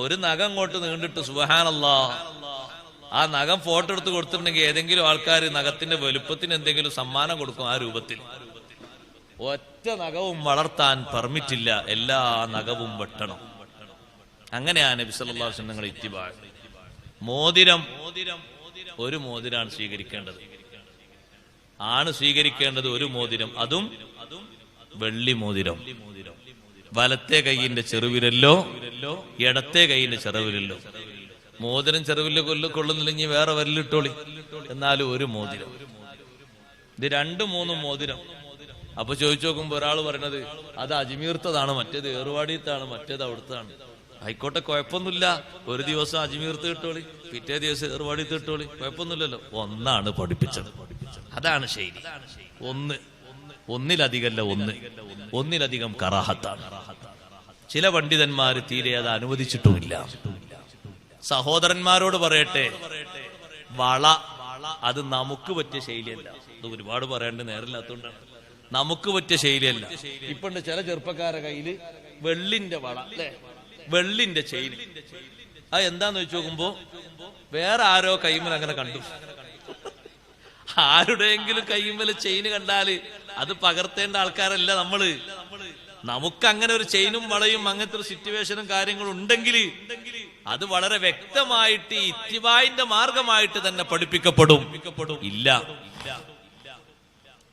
ഒരു നഖം അങ്ങോട്ട് നീണ്ടിട്ട് സുബഹാനല്ല. ആ നഖം ഫോട്ടോ എടുത്ത് കൊടുത്തിട്ടുണ്ടെങ്കിൽ ഏതെങ്കിലും ആൾക്കാർ നഖത്തിന്റെ വലുപ്പത്തിന് എന്തെങ്കിലും സമ്മാനം കൊടുക്കും ആ രൂപത്തിൽ. ഒറ്റ നഖവും വളർത്താൻ പെർമിറ്റില്ല എല്ലാ നഖവും വെട്ടണം. അങ്ങനെയാണ് നബി സല്ലല്ലാഹു അലൈഹി നിങ്ങൾ ഇത്തിബാ. മോതിരം ഒരു മോതിരാണ് സ്വീകരിക്കേണ്ടത്. ആണ് സ്വീകരിക്കേണ്ടത് ഒരു മോതിരം. അതും വെള്ളി മോതിരം. വലത്തെ കൈയിന്റെ ചെറുവിരല്ലോ ഇടത്തെ കൈയിന്റെ ചെറുവിരല്ലോ മോതിരം ചെറുവിൽ കൊല്ലു കൊള്ളുന്നില്ലെങ്കിൽ വേറെ വരലിട്ടോളി. എന്നാലും ഒരു മോതിരം. ഇത് രണ്ടു മൂന്നും മോതിരം. അപ്പൊ ചോദിച്ചു നോക്കുമ്പോ ഒരാൾ പറയണത് അത് അജ്മീർത്തതാണ് മറ്റേത് ഏറുവാടിയത്താണ് മറ്റേത് അവിടുത്താണ്. ആയിക്കോട്ടെ കുഴപ്പമൊന്നുമില്ല. ഒരു ദിവസം അജ്മീർത്ത് കിട്ടോളി പിറ്റേ ദിവസം ഏറുവാടി കിട്ടോളി കുഴപ്പമൊന്നുമില്ലല്ലോ. ഒന്നാണ് പഠിപ്പിച്ചത്. അതാണ് ശൈലി. ഒന്ന്. ഒന്നിലധികമല്ല ഒന്ന്. ഒന്നിലധികം കറാഹത്താണ്. ചില പണ്ഡിതന്മാർ തീരെ അത് അനുവദിച്ചിട്ടുമില്ല. സഹോദരന്മാരോട് പറയട്ടെ വള അത് നമുക്ക് പറ്റിയ ശൈലിയല്ല. അത് ഒരുപാട് പറയേണ്ട നേരമില്ലാത്തതുകൊണ്ടാണ് നമുക്ക് പറ്റിയ ശൈലിയല്ല. ഇപ്പണ്ട് ചില ചെറുപ്പക്കാരെ കയ്യിൽ വെള്ളിന്റെ വള അല്ലെ? വെള്ളിന്റെ ചെയിൻ. അത് എന്താന്ന് വെച്ച് നോക്കുമ്പോ വേറെ ആരോ കൈമൽ അങ്ങനെ കണ്ടു. ആരുടെയെങ്കിലും കൈമൽ ചെയിന് കണ്ടാൽ അത് പകർത്തേണ്ട ആൾക്കാരല്ല നമ്മൾ. നമുക്ക് അങ്ങനെ ഒരു ചെയിനും വളയും അങ്ങനത്തെ ഒരു സിറ്റുവേഷനും കാര്യങ്ങളും ഉണ്ടെങ്കിൽ അത് വളരെ വ്യക്തമായിട്ട് ഇത്തിവായിന്റെ മാർഗമായിട്ട് തന്നെ പഠിപ്പിക്കപ്പെടും. ഇല്ല.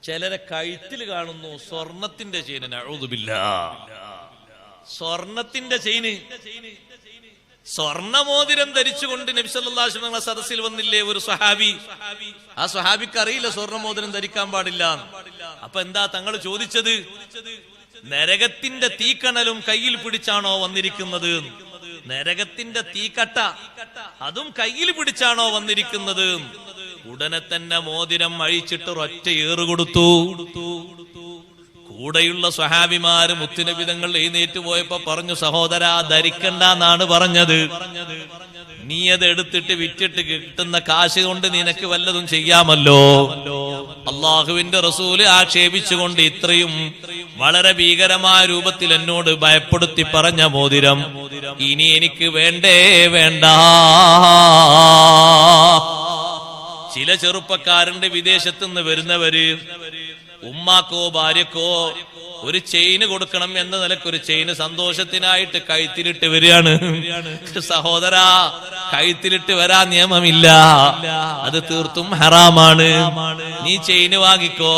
ചിലരെ കഴുത്തിൽ കാണുന്നു സ്വർണത്തിന്റെ ചെയിന്. അഴുതുമില്ല സ്വർണത്തിന്റെ ചെയിന്. സ്വർണമോതിരം ധരിച്ചുകൊണ്ട് നബിസല്ലാസ്ലമങ്ങളെ സദസ്സിൽ വന്നില്ലേ ഒരു സ്വഹാബി? ആ സ്വഹാബിക്ക് അറിയില്ല സ്വർണമോതിരം ധരിക്കാൻ പാടില്ല അപ്പൊ എന്താ തങ്ങൾ ചോദിച്ചത്? നരകത്തിന്റെ തീക്കണലും കയ്യിൽ പിടിച്ചാണോ വന്നിരിക്കുന്നത്? നരകത്തിന്റെ തീക്കട്ട അതും കയ്യിൽ പിടിച്ചാണോ വന്നിരിക്കുന്നത്? ഉടനെ തന്നെ മോതിരം അഴിച്ചിട്ട് ഒറ്റ ഏറ് കൊടുത്തു. കൂടെയുള്ള സ്വഹാബിമാര് മുത്തുനബിതങ്ങൾ എഴുന്നേറ്റ് പോയപ്പോ പറഞ്ഞു സഹോദര ധരിക്കണ്ട എന്നാണ് പറഞ്ഞത്. നീ അത് എടുത്തിട്ട് വിറ്റിട്ട് കിട്ടുന്ന കാശ് കൊണ്ട് നിനക്ക് വല്ലതും ചെയ്യാമല്ലോ. അള്ളാഹുവിന്റെ റസൂൽ ആക്ഷേപിച്ചുകൊണ്ട് ഇത്രയും വളരെ ഭീകരമായ രൂപത്തിൽ എന്നോട് ഭയപ്പെടുത്തി പറഞ്ഞ മോതിരം ഇനി എനിക്ക് വേണ്ടേ വേണ്ട. ചില ചെറുപ്പക്കാരുണ്ട് വിദേശത്തുനിന്ന് വരുന്നവര് ഉമ്മാക്കോ ഭാര്യക്കോ ഒരു ചെയിന് കൊടുക്കണം എന്ന നിലയ്ക്ക് ഒരു ചെയിന് സന്തോഷത്തിനായിട്ട് കൈത്തിലിട്ട് വരികയാണ്. സഹോദരാ കൈത്തിലിട്ട് വരാൻ നിയമമില്ല. അത് തീർത്തും ഹറാമാണ്. നീ ചെയിന് വാങ്ങിക്കോ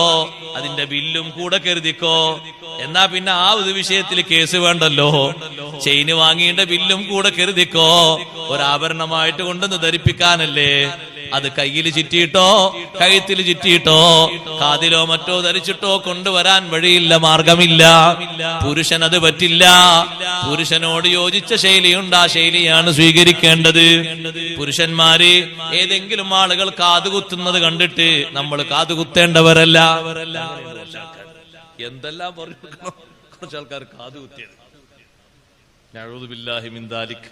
അതിന്റെ ബില്ലും കൂടെ കരുതിക്കോ. എന്നാ പിന്നെ ആ ഒരു വിഷയത്തിൽ കേസ് വേണ്ടല്ലോ. ചെയിന് വാങ്ങിയുടെ ബില്ലും കൂടെ കരുതിക്കോ. ഒരാഭരണമായിട്ട് കൊണ്ടൊന്ന് ധരിപ്പിക്കാനല്ലേ? അത് കയ്യിൽ ചുറ്റിയിട്ടോ കഴുത്തിൽ ചുറ്റിയിട്ടോ കാതിലോ മറ്റോ ധരിച്ചിട്ടോ കൊണ്ടുവരാൻ വഴിയില്ല മാർഗമില്ല. പുരുഷൻ അത് പറ്റില്ല. പുരുഷനോട് യോജിച്ച ശൈലിയുണ്ട് ആ ശൈലിയാണ് സ്വീകരിക്കേണ്ടത്. പുരുഷന്മാര് ഏതെങ്കിലും ആളുകൾ കാതുകുത്തുന്നത് കണ്ടിട്ട് നമ്മൾ കാതുകുത്തേണ്ടവരല്ല എന്തെല്ലാം പറഞ്ഞു കുറച്ച് ആൾക്കാർ കാതുകുത്തിയത് നഴുതുബില്ലാഹി മിന്ദാലിക്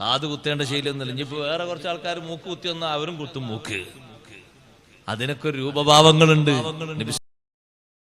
കാത് കുത്തേണ്ട ശൈലിയൊന്നുമില്ല. ഇനിയിപ്പോ വേറെ കുറച്ച് ആൾക്കാർ മൂക്ക് കുത്തി വന്നാൽ അവരും കുത്തും മൂക്ക്. അതിനൊക്കെ രൂപഭാവങ്ങളുണ്ട്.